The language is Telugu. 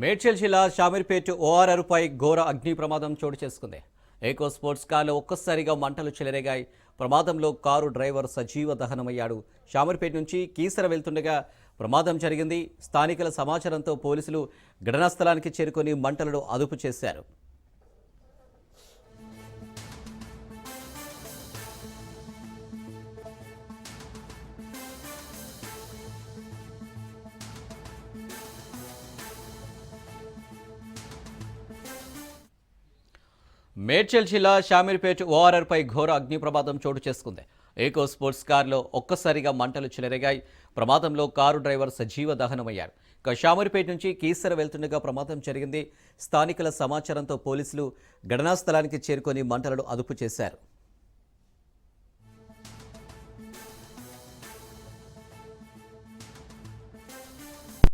మేడ్చల్ జిల్లా షామీర్పేట్ ఓఆర్ఆర్పై ఘోర అగ్ని ప్రమాదం చోటు చేసుకుంది. ఏకో స్పోర్ట్స్ కార్లో ఒక్కసారిగా మంటలు చెలరేగాయి. ప్రమాదంలో కారు డ్రైవర్ సజీవ దహనమయ్యాడు. షామీర్పేట్ నుంచి కీసర వెళ్తుండగా ప్రమాదం జరిగింది. స్థానికుల సమాచారంతో పోలీసులు ఘటనా స్థలానికి చేరుకొని మంటలను అదుపు చేశారు. మేడ్చల్ జిల్లా షామీర్పేట్ ఓఆర్ఆర్పై ఘోర అగ్ని ప్రమాదం చోటు చేసుకుంది. ఏకో స్పోర్ట్స్ కారులో ఒక్కసారిగా మంటలు చెలరేగాయి. ప్రమాదంలో కారు డ్రైవర్ సజీవ దహనమయ్యారు. ఇక షామీర్పేట నుంచి కీసర వెళ్తుండగా ప్రమాదం జరిగింది. స్థానికుల సమాచారంతో పోలీసులు ఘటనా స్థలానికి చేరుకొని మంటలను అదుపు చేశారు.